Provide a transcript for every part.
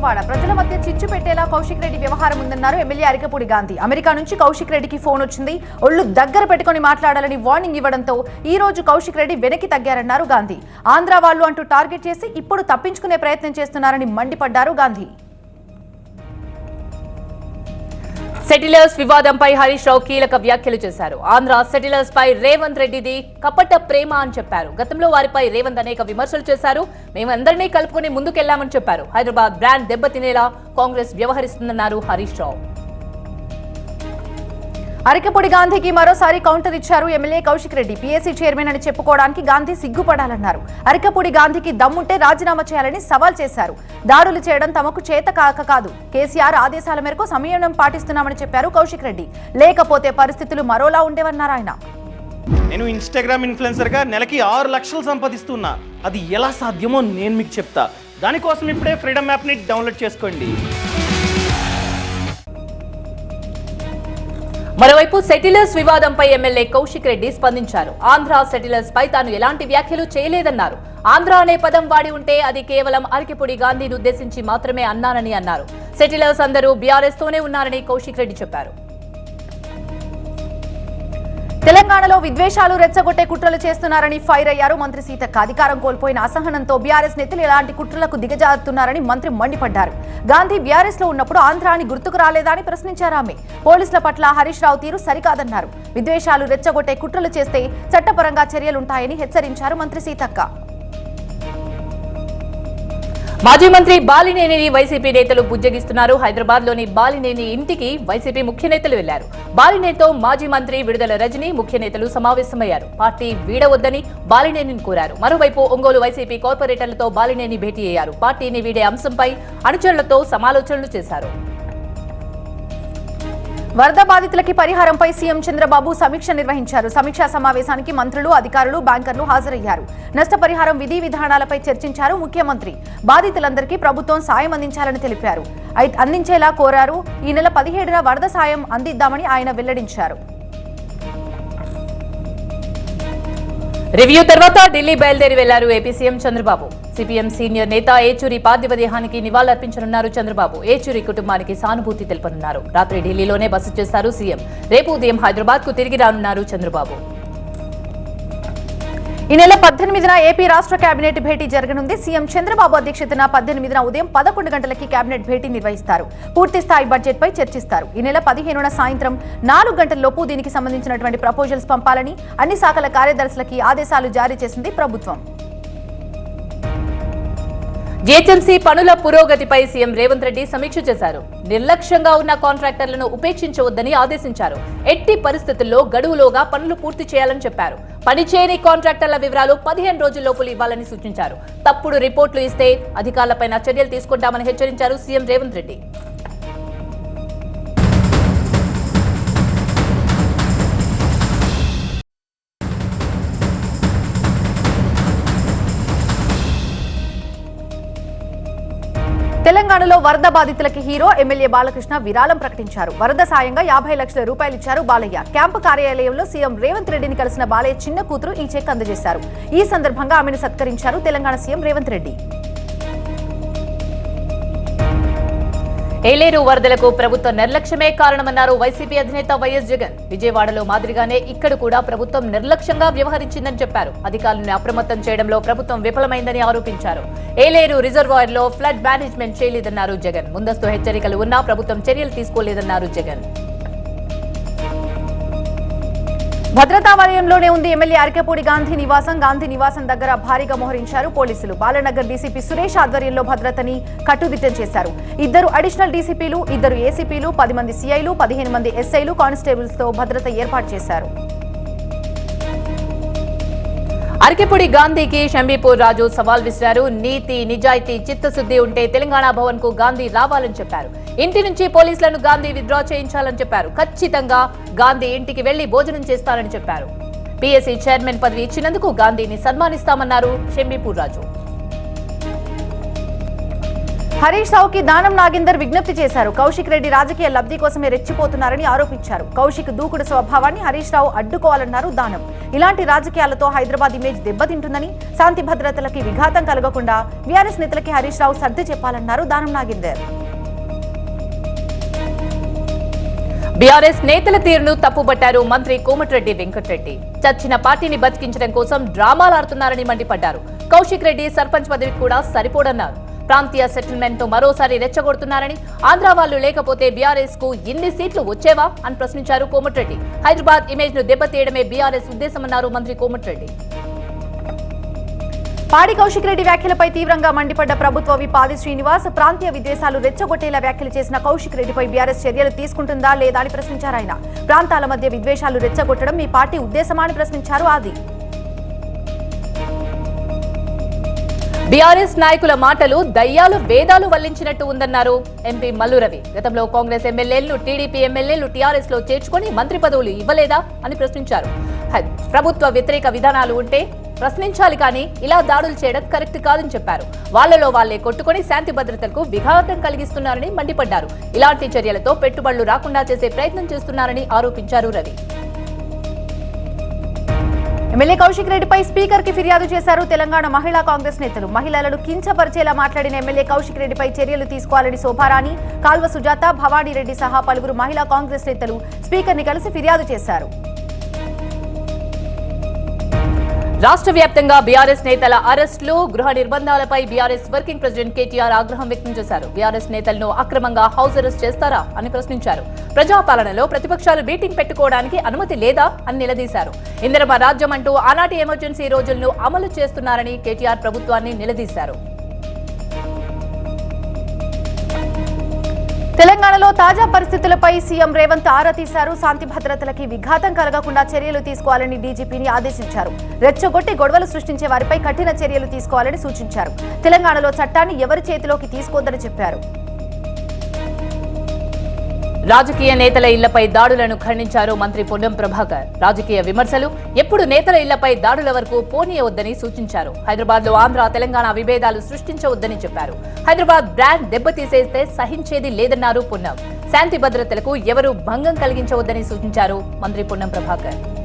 వేములవాడ ప్రజల మధ్య చిచ్చు పెట్టేలా కౌశిక్ రెడ్డి వ్యవహారం ఉందన్నారు ఎమ్మెల్యే అరికపూడి గాంధీ. అమెరికా నుంచి కౌశిక్ రెడ్డికి ఫోన్ వచ్చింది. ఒళ్ళు దగ్గర పెట్టుకొని మాట్లాడాలని వార్నింగ్ ఇవ్వడంతో ఈ రోజు కౌశిక్ రెడ్డి వెనక్కి తగ్గారన్నారు గాంధీ. ఆంధ్ర వాళ్ళు అంటూ టార్గెట్ చేసి ఇప్పుడు తప్పించుకునే ప్రయత్నం చేస్తున్నారని మండిపడ్డారు గాంధీ. సెటిలర్స్ వివాదంపై హరీష్ రావు కీలక వ్యాఖ్యలు చేశారు. ఆంధ్ర సెటిలర్స్ పై రేవంత్ రెడ్డిది కపట ప్రేమ అని చెప్పారు. గతంలో వారిపై రేవంత్ అనేక విమర్శలు చేశారు. మేమందరినీ కలుపుకుని ముందుకెళ్ళామని చెప్పారు. హైదరాబాద్ బ్రాండ్ దెబ్బతినేలా కాంగ్రెస్ వ్యవహరిస్తుందన్నారు హరీష్ రావు. అరికపూడి గాంధీకి మరోసారి కౌంటర్ ఇచ్చారు MLA Kaushik Reddy. PAC chairman అని చెప్పుకోవడానికి గాంధీ సిగ్గుపడాలన్నారు. అరికపూడి గాంధీకి దమ్ముంటే రాజీనామా చేయాలని సవాల్ చేశారు. దాడులు చేయడం తమకు చేత కాక కాదు. కేసీఆర్ ఆదేశాల మేరకు సంయమనం పాటిస్తున్నామని చెప్పారు కౌశిక్ రెడ్డి. లేకపోతే పరిస్థితులు మరోలా ఉండేవన్నారు ఆయన. నేను ఇన్స్టాగ్రామ్ ఇన్ఫ్లుయెన్సర్గా నెలకి ఆరు లక్షలు సంపాదిస్తున్నా. అది ఎలా సాధ్యమో నేను మీకు చెప్తా. దానికోసం ఇప్పుడే ఫ్రీడమ్ యాప్ని డౌన్లోడ్ చేసుకోండి. మరోవైపు సెటిలర్స్ వివాదంపై ఎమ్మెల్యే కౌశిక్ రెడ్డి స్పందించారు. ఆంధ్ర సెటిలర్స్ పై తాను ఎలాంటి వ్యాఖ్యలు చేయలేదన్నారు. ఆంధ్ర అనే పదం వాడి ఉంటే అది కేవలం అరకిపొడి గాంధీని ఉద్దేశించి మాత్రమే అన్నానని అన్నారు. సెటిలర్స్ అందరూ బీఆర్ఎస్ తోనే ఉన్నారని కౌశిక్ రెడ్డి చెప్పారు. తెలంగాణలో విద్వేషాలు రెచ్చగొట్టే కుట్రలు చేస్తున్నారని ఫైర్ అయ్యారు. మంత్రి సీతక్క అధికారం కోల్పోయిన అసహనంతో బీఆర్ఎస్ నేతలు ఇలాంటి కుట్రలకు దిగజారుతున్నారని మంత్రి మండిపడ్డారు. గాంధీ బీఆర్ఎస్లో ఉన్నప్పుడు ఆంధ్రాని గుర్తుకు రాలేదా అని ప్రశ్నించారు ఆమె. పోలీసుల పట్ల హరీష్ రావు తీరు సరికాదన్నారు. విద్వేషాలు రెచ్చగొట్టే కుట్రలు చేస్తే చట్టపరంగా చర్యలుంటాయని హెచ్చరించారు మంత్రి సీతక్క. మాజీ మంత్రి బాలినేనిని వైసీపీ నేతలు బుజ్జగిస్తున్నారు. హైదరాబాద్లోని బాలినేని ఇంటికి వైసీపీ ముఖ్య నేతలు వెళ్ళారు. బాలినేనితో మాజీ మంత్రి విడుదల రజని ముఖ్య నేతలు సమావేశమయ్యారు. పార్టీ వీడవద్దని బాలినేనిని కోరారు. మరోవైపు ఒంగోలు వైసీపీ కార్పొరేటర్లతో బాలినేని భేటీ అయ్యారు. పార్టీని వీడే అంశంపై అనుచరులతో సమాలోచనలు చేశారు. వరద బాధితులకి పరిహారంపై సీఎం చంద్రబాబు సమీక్ష నిర్వహించారు. సమీక్షా సమావేశానికి మంత్రులు అధికారులు బ్యాంకర్లు హాజరయ్యారు. నష్టపరిహారం విధి విధానాలపై చర్చించారు ముఖ్యమంత్రి. బాధితులందరికీ ప్రభుత్వం సాయం అందించాలని తెలిపారు. అందించేలా కోరారు. ఈ నెల పదిహేడున వరద సాయం అందిద్దామని ఆయన వెల్లడించారు. రివ్యూ తర్వాత ఢిల్లీ బయలుదేరి వెళ్ళారు AP CM Chandrababu. CPM senior నేత ఏచూరి పార్థివ దేహానికి నివాళులర్పించనున్నారు చంద్రబాబు. ఏచూరి కుటుంబానికి సానుభూతి తెలుపనున్నారు. రాత్రి ఢిల్లీలోనే బస చేస్తారు సీఎం. రేపు ఉదయం హైదరాబాద్కు తిరిగి రానున్నారు చంద్రబాబు. ఈ నెల పద్దెనిమిదిన ఏపీ రాష్ట్ర కేబినెట్ భేటీ జరగనుంది. సీఎం చంద్రబాబు అధ్యక్షతన పద్దెనిమిదిన ఉదయం పదకొండు గంటలకి కేబినెట్ భేటీ నిర్వహిస్తారు. పూర్తి స్థాయి బడ్జెట్ పై చర్చిస్తారు. ఈ నెల పదిహేనున సాయంత్రం నాలుగు గంటలలోపు దీనికి సంబంధించినటువంటి ప్రపోజల్స్ పంపాలని అన్ని శాఖల కార్యదర్శులకి ఆదేశాలు జారీ చేసింది ప్రభుత్వం. జీహెచ్ఎంసీ పనుల పురోగతిపై సీఎం రేవంత్ రెడ్డి సమీక్ష చేశారు. నిర్లక్ష్యంగా ఉన్న కాంట్రాక్టర్లను ఉపేక్షించవద్దని ఆదేశించారు. ఎట్టి పరిస్థితుల్లో గడువులోగా పనులు పూర్తి చేయాలని చెప్పారు. పనిచేయని కాంట్రాక్టర్ల వివరాలు పదిహేను రోజుల్లోపు ఇవ్వాలని సూచించారు. తప్పుడు రిపోర్టులు ఇస్తే అధికారులపై చర్యలు తీసుకుంటామని హెచ్చరించారు సీఎం రేవంత్ రెడ్డి. తెలంగాణలో వరద బాధితులకి హీరో ఎమ్మెల్యే బాలకృష్ణ విరాళం ప్రకటించారు. వరద సాయంగా యాభై లక్షల రూపాయలు ఇచ్చారు బాలయ్య. క్యాంపు కార్యాలయంలో సీఎం రేవంత్ రెడ్డిని కలిసిన బాలయ్య చిన్న కూతురు ఈ చెక్ అందజేశారు. ఈ సందర్భంగా ఆమెను సత్కరించారు తెలంగాణ సీఎం రేవంత్ రెడ్డి. ఏలేరు వరదలకు ప్రభుత్వ నిర్లక్ష్యమే కారణమన్నారు వైసీపీ అధినేత వైఎస్ జగన్. విజయవాడలో మాదిరిగానే ఇక్కడ కూడా ప్రభుత్వం నిర్లక్ష్యంగా వ్యవహరించిందని చెప్పారు. అధికారులను అప్రమత్తం చేయడంలో ప్రభుత్వం విఫలమైందని ఆరోపించారు. ఏలేరు రిజర్వాయర్లో ఫ్లడ్ మేనేజ్మెంట్ చేయలేదన్నారు జగన్. ముందస్తు హెచ్చరికలు ఉన్నా ప్రభుత్వం చర్యలు తీసుకోలేదన్నారు జగన్. భద్రతా వలయంలోనే ఉంది ఎమ్మెల్యే అరికెపూడి గాంధీ నివాసం. గాంధీ నివాసం దగ్గర భారీగా మోహరించారు పోలీసులు. బాలనగర్ డీసీపీ సురేష్ ఆధ్వర్యంలో భద్రతని కట్టుదిట్టం చేశారు. ఇద్దరు అడిషనల్ డీసీపీలు ఇద్దరు ఏసీపీలు పది మంది సీఐలు పదిహేను మంది ఎస్ఐలు కానిస్టేబుల్స్తో భద్రత ఏర్పాటు చేశారు. అరకెపూడి గాంధీకి షంబీపూర్ రాజు సవాల్ విసిరారు. నీతి నిజాయితీ చిత్తశుద్ధి ఉంటే తెలంగాణ భవన్కు గాంధీ రావాలని చెప్పారు. ఇంటి నుంచి పోలీసులను గాంధీ విత్డ్రా చేయించాలని చెప్పారు. ఖచ్చితంగా గాంధీ ఇంటికి వెళ్ళి భోజనం చేస్తారని చెప్పారు. పీఎస్సీ చైర్మన్ పదవి ఇచ్చినందుకు గాంధీని సన్మానిస్తామన్నారు షంబీపూర్ రాజు. హరీష్ రావుకి దానం నాగేందర్ విజ్ఞప్తి చేశారు. కౌశిక్ రెడ్డి రాజకీయ లబ్ధి కోసమే రెచ్చిపోతున్నారని ఆరోపించారు. కౌశిక్ దూకుడు స్వభావాన్ని హరీష్ రావు అడ్డుకోవాలన్నారు దానం. ఇలాంటి రాజకీయాలతో హైదరాబాద్ ఇమేజ్ దెబ్బతింటుందని శాంతి భద్రతలకి విఘాతం కలగకుండా వీఆర్ఎస్ నేతలకి హరీష్ రావు సర్ది చెప్పాలన్నారు దానం నాగేందర్. బీఆర్ఎస్ నేతల తీరును తప్పుబట్టారు మంత్రి కోమటిరెడ్డి వెంకటరెడ్డి. చచ్చిన పార్టీని బతికించడం కోసం డ్రామాలాడుతున్నారని మండిపడ్డారు. కౌశిక్ రెడ్డి సర్పంచ్ పదవికి కూడా సరిపోడన్నారు. ప్రాంతీయ సెటిల్మెంట్తో మరోసారి రెచ్చగొడుతున్నారని ఆంధ్ర వాళ్ళు లేకపోతే బీఆర్ఎస్కు ఎన్ని సీట్లు వచ్చేవా అని ప్రశ్నించారు కోమటిరెడ్డి. హైదరాబాద్ ఇమేజ్ను దెబ్బతీయడమే బీఆర్ఎస్ ఉద్దేశమన్నారు మంత్రి కోమటిరెడ్డి. పాడి కౌశిక్ రెడ్డి వ్యాఖ్యలపై తీవ్రంగా మండిపడ్డ ప్రభుత్వ విపాది శ్రీనివాస్ ప్రాంతీయ విద్వేషాలు రెచ్చగొట్టేలా వ్యాఖ్యలు చేసిన కౌశిక్ రెడ్డిపై బీఆర్ఎస్ చర్యలు తీసుకుంటుందా లేదా అని ప్రశ్నించారు ఆయన. ప్రాంతాల మధ్య విద్వేషాలు రెచ్చగొట్టడం మీ పార్టీ ఉద్దేశమా అని ప్రశ్నించారు ఆది. బీఆర్ఎస్ నాయకుల మాటలు దయ్యాలు వేదాలు వల్లించినట్టు ఉందన్నారు. ఎంపీ మల్లు రవి గతంలో కాంగ్రెస్ ఎమ్మెల్యేలను టీడీపీ ఎమ్మెల్యేలు టీఆర్ఎస్లో చేర్చుకొని మంత్రి పదవులు ఇవ్వలేదా అని ప్రశ్నించారు. హై, ప్రభుత్వ వ్యతిరేక విధానాలు ఉంటే ప్రశ్నించాలి కానీ ఇలా దాడులు చేయడం కరెక్ట్ కాదని చెప్పారు. వాళ్ళలో వాళ్ళే కొట్టుకొని శాంతి భద్రతలకు విఘాతం కలిగిస్తున్నారని మండిపడ్డారు. ఇలాంటి చర్యలతో పెట్టుబడులు రాకుండా చేసే ప్రయత్నం చేస్తున్నారని ఆరోపించారు రవి. ఎమ్మెల్యే కౌశిక్ రెడ్డిపై స్పీకర్కి ఫిర్యాదు చేశారు తెలంగాణ మహిళా కాంగ్రెస్ నేతలు. మహిళలను కించపరిచేలా మాట్లాడిన ఎమ్మెల్యే కౌశిక్ రెడ్డిపై చర్యలు తీసుకోవాలని శోభారాణి కాల్వ సుజాత భవానీ రెడ్డి సహా పలువురు మహిళా కాంగ్రెస్ నేతలు స్పీకర్ని కలిసి ఫిర్యాదు చేశారు. రాష్ట్ర వ్యాప్తంగా బీఆర్ఎస్ నేతల అరెస్టులు గృహ నిర్బంధాలపై బీఆర్ఎస్ వర్కింగ్ ప్రెసిడెంట్ కేటీఆర్ ఆగ్రహం వ్యక్తం చేశారు. బీఆర్ఎస్ నేతలను అక్రమంగా హౌస్ అరెస్ట్ చేస్తారా అని ప్రశ్నించారు. ప్రజాపాలనలో ప్రతిపక్షాలు మీటింగ్ పెట్టుకోవడానికి అనుమతి లేదా అని నిలదీశారు. ఇందిరమ రాజ్యం అంటూ ఆనాటి ఎమర్జెన్సీ రోజులను అమలు చేస్తున్నారని కేటీఆర్ ప్రభుత్వాన్ని నిలదీశారు. తెలంగాణలో తాజా పరిస్థితులపై సీఎం రేవంత్ ఆరా తీశారు. శాంతి భద్రతలకి విఘాతం కలగకుండా చర్యలు తీసుకోవాలని డీజీపీని ఆదేశించారు. రెచ్చగొట్టి గొడవలు సృష్టించే వారిపై కఠిన చర్యలు తీసుకోవాలని సూచించారు. తెలంగాణలో చట్టాన్ని ఎవరి చేతిలోకి తీసుకోవద్దని చెప్పారు. రాజకీయ నేతల ఇళ్ళపై దాడులను ఖండించారు మంత్రి పొన్నం ప్రభాకర్. రాజకీయ విమర్శలు ఎప్పుడు నేతల ఇళ్ళపై దాడుల వరకు పోనీయవద్దని సూచించారు. హైదరాబాద్లో ఆంధ్ర తెలంగాణ విభేదాలు సృష్టించవద్దని చెప్పారు. హైదరాబాద్ బ్రాండ్ దెబ్బతీసేస్తే సహించేది లేదన్నారు పొన్నం. శాంతి భద్రతలకు ఎవరూ భంగం కలిగించవద్దని సూచించారు మంత్రి పొన్నం ప్రభాకర్.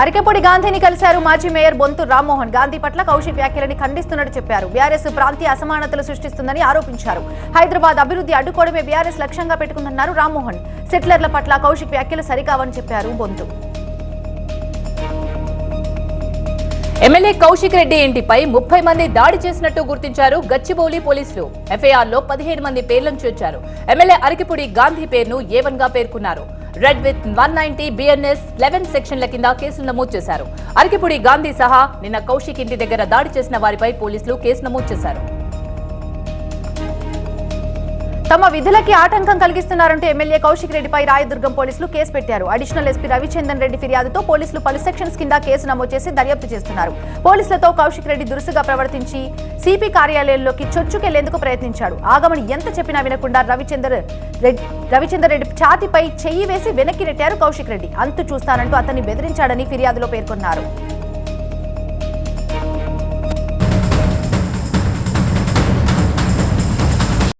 అరికెపొడి గాంధీని కలిశారు మాజీ మేయర్ బొంతు రామ్మోహన్. గాంధీ పట్ల కౌశిక్ వ్యాఖ్యలని ఖండిస్తున్నట్టు చెప్పారు. బీఆర్ఎస్ ప్రాంతీయ అసమానతలు సృష్టిస్తుందని ఆరోపించారు. హైదరాబాద్ అభివృద్ధి అడ్డుకోవడమే బీఆర్ఎస్ లక్ష్యంగా పెట్టుకుందన్నారు రామ్మోహన్. సెటిలర్ల పట్ల కౌశిక్ వ్యాఖ్యలు సరికావని చెప్పారు బొంతు. ఎమ్మెల్యే కౌశిక్ రెడ్డి ఇంటిపై ముప్పై మంది దాడి చేసినట్టు గుర్తించారు గచ్చిబౌలి పోలీసులు. ఎఫ్ఐఆర్లో పదిహేడు మంది పేర్లను చేర్చారు. ఎమ్మెల్యే అరకిపుడి గాంధీ పేరును ఏవన్గా పేర్కొన్నారు? Read with one ninety BNS eleven సెక్షన్ల కింద కేసులు నమోదు చేశారు. అరకిపుడి గాంధీ సహా నిన్న కౌశిక్ ఇంటి దగ్గర దాడి చేసిన వారిపై పోలీసులు కేసు నమోదు చేశారు. తమ విధులకి ఆటంకం కలిగిస్తున్నారంటూ ఎమ్మెల్యే కౌశిక్ రెడ్డిపై రాయదుర్గం పోలీసులు కేసు పెట్టారు. అడిషనల్ ఎస్పీ రవిచందన్ రెడ్డి ఫిర్యాదుతో పోలీసులు పలు సెక్షన్స్ కింద కేసు నమోదు చేసి దర్యాప్తు చేస్తున్నారు. పోలీసులతో కౌశిక్ రెడ్డి దురుసుగా ప్రవర్తించి సిపి కార్యాలయంలోకి చొచ్చుకెళ్ళేందుకు ప్రయత్నించాడు. ఆగమని ఎంత చెప్పినా వినకుండా రవిచందర్ రెడ్డి రవిచందర్ రెడ్డి ఛాతీపై చెయ్యి వేసి వెనక్కి నెట్టారు కౌశిక్ రెడ్డి. అంతు చూస్తానంటూ అతన్ని బెదిరించాడని ఫిర్యాదులో పేర్కొన్నారు.